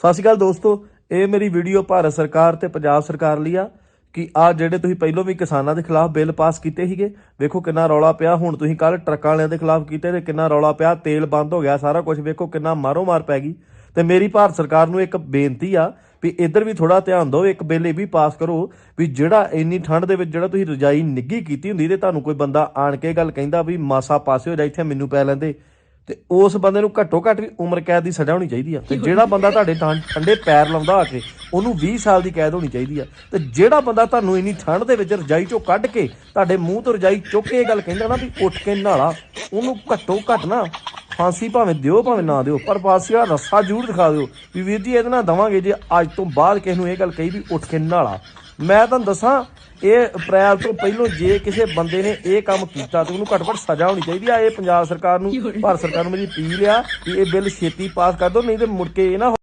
ਸਤਿ ਸ਼੍ਰੀ ਅਕਾਲ ਦੋਸਤੋ, ਇਹ ਮੇਰੀ ਵੀਡੀਓ ਭਾਰਤ ਸਰਕਾਰ ਤੇ ਪੰਜਾਬ ਸਰਕਾਰ ਲਈ ਆ ਕਿ ਆ ਜਿਹੜੇ ਤੁਸੀਂ ਪਹਿਲਾਂ ਵੀ ਕਿਸਾਨਾਂ ਦੇ ਖਿਲਾਫ ਬਿੱਲ ਪਾਸ ਕੀਤੇ ਸੀਗੇ, ਵੇਖੋ ਕਿੰਨਾ ਰੌਲਾ ਪਿਆ। ਹੁਣ ਤੁਸੀਂ ਕੱਲ ਟਰੱਕਾਂ ਵਾਲਿਆਂ ਦੇ ਖਿਲਾਫ ਕੀਤੇ ਤੇ ਕਿੰਨਾ ਰੌਲਾ ਪਿਆ, ਤੇਲ ਬੰਦ ਹੋ ਗਿਆ, ਸਾਰਾ ਕੁਝ ਵੇਖੋ ਕਿੰਨਾ ਮਾਰੋ ਮਾਰ ਪੈ ਗਈ। ਤੇ ਮੇਰੀ ਭਾਰਤ ਸਰਕਾਰ ਨੂੰ ਇੱਕ ਬੇਨਤੀ ਆ ਵੀ ਇੱਧਰ ਵੀ ਥੋੜਾ ਧਿਆਨ ਦਿਓ, ਇੱਕ ਬਿੱਲ ਇਹ ਵੀ ਪਾਸ ਕਰੋ ਵੀ ਜਿਹੜਾ ਇੰਨੀ ਠੰਡ ਦੇ ਵਿੱਚ ਜਿਹੜਾ ਤੁਸੀਂ ਰਜਾਈ ਨਿੱਗੀ ਕੀਤੀ ਹੁੰਦੀ ਤੇ ਤੁਹਾਨੂੰ ਕੋਈ ਬੰਦਾ ਆਣ ਕੇ ਗੱਲ ਕਹਿੰਦਾ ਵੀ ਮਾਸਾ ਪਾਸੇ ਹੋ ਜਾ, ਇੱਥੇ ਮੈਨੂੰ ਪੈ ਲੈਂਦੇ। ਤੇ ਉਸ ਬੰਦੇ ਨੂੰ ਘੱਟੋ ਘੱਟ ਵੀ ਉਮਰ ਕੈਦ ਦੀ ਸਜ਼ਾ ਹੋਣੀ ਚਾਹੀਦੀ ਆ। ਤੇ ਜਿਹੜਾ ਬੰਦਾ ਤੁਹਾਡੇ ਠੰ- ਠੰਡੇ ਪੈਰ ਲਾਉਂਦਾ ਆ ਕੇ, ਉਹਨੂੰ 20 ਸਾਲ ਦੀ ਕੈਦ ਹੋਣੀ ਚਾਹੀਦੀ ਆ। ਤੇ ਜਿਹੜਾ ਬੰਦਾ ਤੁਹਾਨੂੰ ਇੰਨੀ ਠੰਡ ਦੇ ਵਿੱਚ ਰਜਾਈ ਚੋਂ ਕੱਢ ਕੇ ਤੁਹਾਡੇ ਮੂੰਹ ਤੋਂ ਰਜਾਈ ਚੁੱਕ ਕੇ ਇਹ ਗੱਲ ਕਹਿੰਦਾ ਨਾ ਵੀ ਉੱਠ ਕੇ ਨਹਾਲਾ, ਉਹਨੂੰ ਘੱਟੋ ਘੱਟ ਨਾ ਫਾਂਸੀ ਭਾਵੇਂ ਦਿਓ, ਭਾਵੇਂ ਨਾ ਦਿਓ, ਪਰ ਫਾਂਸੀ ਦਾ ਰੱਸਾ ਜ਼ਰੂਰ ਦਿਖਾ ਦਿਓ ਵੀ ਵੀਰ ਜੀ ਇਹਦੇ ਨਾਲ ਦਵਾਂਗੇ ਜੇ ਅੱਜ ਤੋਂ ਬਾਅਦ ਕਿਸੇ ਨੂੰ ਇਹ ਗੱਲ ਕਹੀ ਵੀ ਉੱਠ ਕੇ ਨਹਾਲਾ। ਮੈਂ ਤੁਹਾਨੂੰ ਦੱਸਾਂ ਇਹ ਅਪ੍ਰੈਲ ਤੋਂ ਪਹਿਲਾਂ ਜੇ ਕਿਸੇ ਬੰਦੇ ਨੇ ਇਹ ਕੰਮ ਕੀਤਾ ਤੇ ਉਹਨੂੰ ਘੱਟ ਘੱਟ ਸਜ਼ਾ ਹੋਣੀ ਚਾਹੀਦੀ ਆ। ਇਹ ਪੰਜਾਬ ਸਰਕਾਰ ਨੂੰ ਭਾਰਤ ਸਰਕਾਰ ਨੂੰ ਮੇਰੀ ਅਪੀਲ ਆ ਕਿ ਇਹ ਬਿੱਲ ਛੇਤੀ ਪਾਸ ਕਰ ਦਿਓ ਨਹੀਂ ਤੇ ਮੁੜ ਕੇ ਇਹ ਨਾ